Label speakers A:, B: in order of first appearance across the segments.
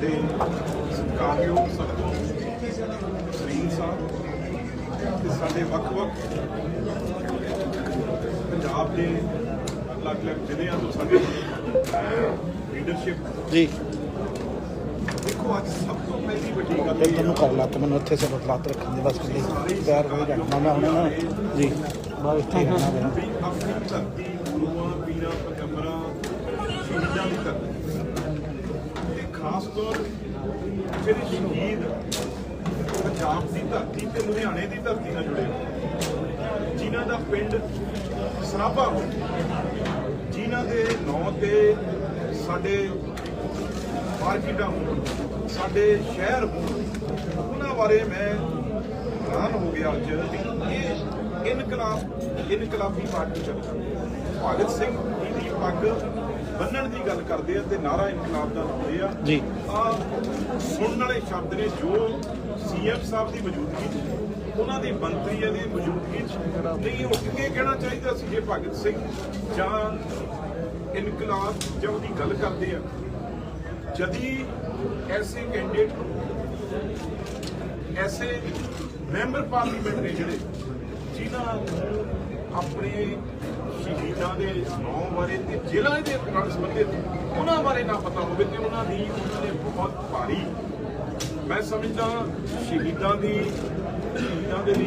A: ਤੇ ਸਤਿਗੁਰੂ ਸਰੀਨ ਸਾਹਿਬ ਤੇ ਸਾਡੇ ਵੱਖ-ਵੱਖ ਪੰਜਾਬ ਦੇ ਅਲੱਗ-ਅਲੱਗ ਜ਼ਿਲ੍ਹਿਆਂ ਤੋਂ ਸਾਡੇ ਲੀਡਰਸ਼ਿਪ
B: ਜੀ।
A: ਦੇਖੋ ਅੱਜ ਸਭ ਤੋਂ ਪਹਿਲੀ ਵੱਡੀ ਗੱਲ ਇਹ
B: ਤੈਨੂੰ ਕਰ ਲੱਤ ਮੈਨੂੰ ਇੱਥੇ ਸੇ ਲੱਤ ਰੱਖਣ ਦੀ ਬਸ ਕੱਲੀ ਤਿਆਰ ਹੋ ਜਾਣਾ। ਮੈਂ ਹੁਣ ਨਾ ਜੀ ਬਾਹਰ ਇੱਥੇ ਹੀ ਰਹਿਣਾ ਮੇਰਾ
A: ਆਪਣੀ ਧਰਤੀ ਗੁਰੂਆਂ ਪੀਰਾਂ ਪੈਗੰਬਰਾਂ ਸ਼ਹੀਦਾਂ ਦੀ ਧਰਤੀ। ਖਾਸ ਤੌਰ ਜਿਹੜੇ ਸ਼ਹੀਦ ਪੰਜਾਬ ਦੀ ਧਰਤੀ ਤੇ ਲੁਧਿਆਣੇ ਦੀ ਧਰਤੀ ਨਾਲ ਜੁੜੇ ਹੋਏ। ਜਿਨ੍ਹਾਂ ਦਾ ਪਿੰਡ ਸਰਾਭਾ ਹੋ ਜਿਨ੍ਹਾਂ ਦੇ ਨਾਂ ਤੇ ਸਾਡੇ ਮਾਰਕੀਟਾਂ ਹੋਣ, ਸਾਡੇ ਸ਼ਹਿਰ ਹੋਣ, ਉਹਨਾਂ ਬਾਰੇ ਮੈਂ ਹੈਰਾਨ ਹੋ ਗਿਆ ਅੱਜ ਵੀ ਇਹ ਇਨਕਲਾਬ, ਇਨਕਲਾਬੀ ਪਾਰਟੀ ਚੱਲ ਭਗਤ ਸਿੰਘ ਜੀ ਦੀ ਪੱਗ ਬੰਨਣ ਦੀ ਗੱਲ ਕਰਦੇ ਆ ਤੇ ਨਾਰਾ ਇਨਕਲਾਬ ਦਾ ਲਾਉਂਦੇ ਆ।
B: ਜੀ।
A: ਆ ਸੁਣਨ ਵਾਲੇ ਸ਼ਬਦ ਨੇ ਜੋ ਸੀਐਮ ਸਾਹਿਬ ਦੀ ਮੌਜੂਦਗੀ 'ਚ ਉਹਨਾਂ ਦੀ ਮੰਤਰੀਆਂ ਦੀ ਮੌਜੂਦਗੀ 'ਚ ਨਹੀਂ ਉੱਠ ਕੇ ਕਹਿਣਾ ਚਾਹੀਦਾ ਸੀ ਜੇ ਭਗਤ ਸਿੰਘ ਜਾਂ ਇਨਕਲਾਬ ਜਾਂ ਉਹਦੀ ਗੱਲ ਕਰਦੇ ਆ। ਜਦੀ ਐਸੇ ਕੈਂਡੀਡੇਟ ਐਸੇ ਮੈਂਬਰ ਪਾਰਲੀਮੈਂਟ ਨੇ ਜਿਹੜੇ ਜਿਨ੍ਹਾਂ ਨੂੰ ਆਪਣੇ ਸ਼ਹੀਦਾਂ ਦੇ ਨਾਂ ਬਾਰੇ ਤੇ ਜ਼ਿਲ੍ਹਾ ਦੇ ਨਾਲ ਸੰਬੰਧਿਤ ਉਹਨਾਂ ਬਾਰੇ ਨਾ ਪਤਾ ਹੋਵੇ ਤੇ ਉਹਨਾਂ ਦੀ ਉਹਨਾਂ ਨੇ ਬਹੁਤ ਭਾਰੀ ਮੈਂ ਸਮਝਦਾ ਸ਼ਹੀਦਾਂ ਦੀ ਸ਼ਹੀਦਾਂ ਦੇ ਲਈ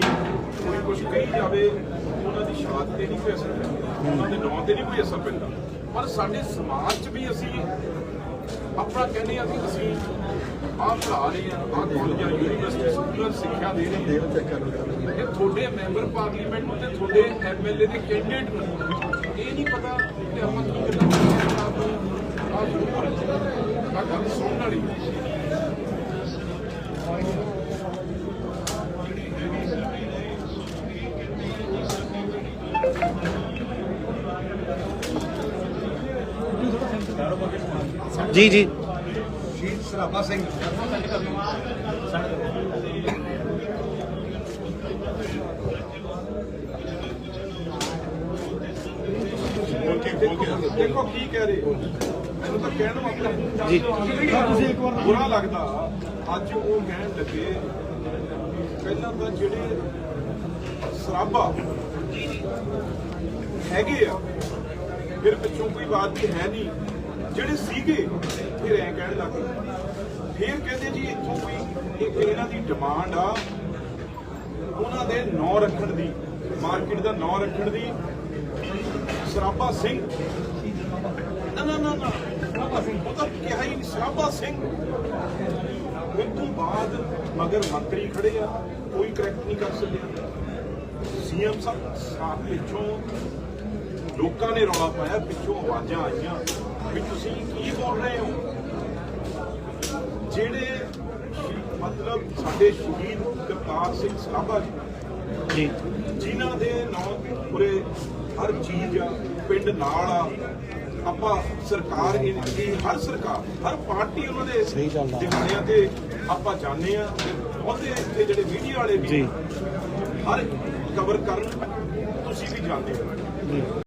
A: ਕੋਈ ਕੁਝ ਕਹੀ ਜਾਵੇ, ਉਹਨਾਂ ਦੀ ਸ਼ਹਾਦਤ ਤੇ ਨਹੀਂ ਕੋਈ ਅਸਰ ਪੈਂਦਾ, ਉਹਨਾਂ ਦੇ ਨਾਂ ਤੇ ਨਹੀਂ ਕੋਈ ਅਸਰ ਪੈਂਦਾ। ਪਰ ਸਾਡੇ ਸਮਾਜ 'ਚ ਵੀ ਅਸੀਂ ਆਪਣਾ ਕਹਿੰਦੇ ਆ ਕਿ ਅਸੀਂ ਆਹ ਪੜ੍ਹਾ ਰਹੇ ਆ, ਆਹ ਕਾਲਜਾਂ ਯੂਨੀਵਰਸਿਟੀ ਸਕੂਲਾਂ ਸਿੱਖਿਆ ਦੇ ਰਹੇ ਹਾਂ। ਇਹ ਤੁਹਾਡੇ ਮੈਂਬਰ ਪਾਰਲੀਮੈਂਟ ਨੂੰ ਤੇ ਤੁਹਾਡੇ ਐਮਐਲਏ ਦੇ ਕੈਂਡੀਡੇਟ ਨੂੰ। ਇਹ ਨਹੀਂ ਪਤਾ ਕਿ ਆਪਾਂ ਕੀ ਗੱਲਾਂ ਕਰ ਰਹੇ ਹਾਂ। ਆਹ ਜ਼ਰੂਰ ਆਹ ਗੱਲ ਸੁਣਨ ਵਾਲੀ।
B: ਜੀ ਜੀ।
A: ਸ਼ਹੀਦ ਸਰਾਭਾ ਸਿੰਘ ਬੋਲ ਕੇ ਬੋਲ ਕੇ ਦੇਖੋ ਕੀ ਕਹਿ ਰਹੇ ਹੋ। ਮੈਨੂੰ ਤਾਂ ਕਹਿਣ ਨੂੰ ਆਪਣਾ
B: ਜੀ।
A: ਤੁਸੀਂ ਇੱਕ ਵਾਰ ਬੁਰਾ ਲੱਗਦਾ। ਅੱਜ ਉਹ ਕਹਿਣ ਲੱਗੇ ਪਹਿਲਾਂ ਤਾਂ ਜਿਹੜੇ ਸਰਾਭਾ ਹੈਗੇ ਆ ਫਿਰ ਪਿੱਛੋਂ ਕੋਈ ਬਾਤ ਵੀ ਹੈ ਨਹੀਂ। ਜਿਹੜੇ ਸੀਗੇ ਫਿਰ ਐ ਕਹਿਣ ਲੱਗੇ ਫਿਰ ਕਹਿੰਦੇ ਜੀ ਇੱਥੋਂ ਕੋਈ ਇੱਕ ਇਹਨਾਂ ਦੀ ਡਿਮਾਂਡ ਆ ਉਹਨਾਂ ਦੇ ਨਾਂ ਰੱਖਣ ਦੀ ਮਾਰਕੀਟ ਦਾ ਨਾਂ ਰੱਖਣ ਦੀ। ਸਰਾਭਾ ਸਿੰਘ। ਨਾ ਨਾ ਨਾ ਨਾ ਸਰਾਭਾ ਸਿੰਘ ਉਹ ਤਾਂ ਕਿਹਾ ਹੀ ਸਰਾਭਾ ਸਿੰਘ। ਉਸ ਤੋਂ ਬਾਅਦ ਮਗਰ ਮੰਤਰੀ ਖੜੇ ਆ, ਕੋਈ ਕਰੈਕਟ ਨਹੀਂ ਕਰ ਸਕਿਆ। ਸੀਐਮ ਸਾਹਿਬ ਸਾਹਿਬ ਪਿੱਛੋਂ ਲੋਕਾਂ ਨੇ ਰੌਲਾ ਪਾਇਆ, ਪਿੱਛੋਂ ਆਵਾਜ਼ਾਂ ਆਈਆਂ ਵੀ ਤੁਸੀਂ ਕੀ ਬੋਲ ਰਹੇ ਹੋ? ਜਿਹੜੇ ਮਤਲਬ ਸਾਡੇ ਸ਼ਹੀਦ ਕਰਤਾਰ ਸਿੰਘ ਸਰਾਭਾ ਜੀ
B: ਜੀ।
A: ਜਿਨ੍ਹਾਂ ਦੇ ਨਾਂ ਪੂਰੇ ਹਰ ਚੀਜ਼ ਆ ਪਿੰਡ ਨਾਲ ਆ ਆਪਾਂ ਸਰਕਾਰ ਇਹ ਇਹ ਹਰ ਸਰਕਾਰ ਹਰ ਪਾਰਟੀ ਉਹਨਾਂ ਦੇ
B: ਸਹੀ ਗੱਲ ਆ।
A: ਦਿਹਾੜਿਆਂ ਤੇ ਆਪਾਂ ਜਾਣਦੇ ਆ ਉਹਦੇ ਇੱਥੇ ਜਿਹੜੇ ਮੀਡੀਆ ਵਾਲੇ ਵੀ
B: ਜੀ।
A: ਹਰ ਕਵਰ ਕਰਨ ਤੁਸੀਂ ਵੀ ਜਾਣਦੇ ਹੋ।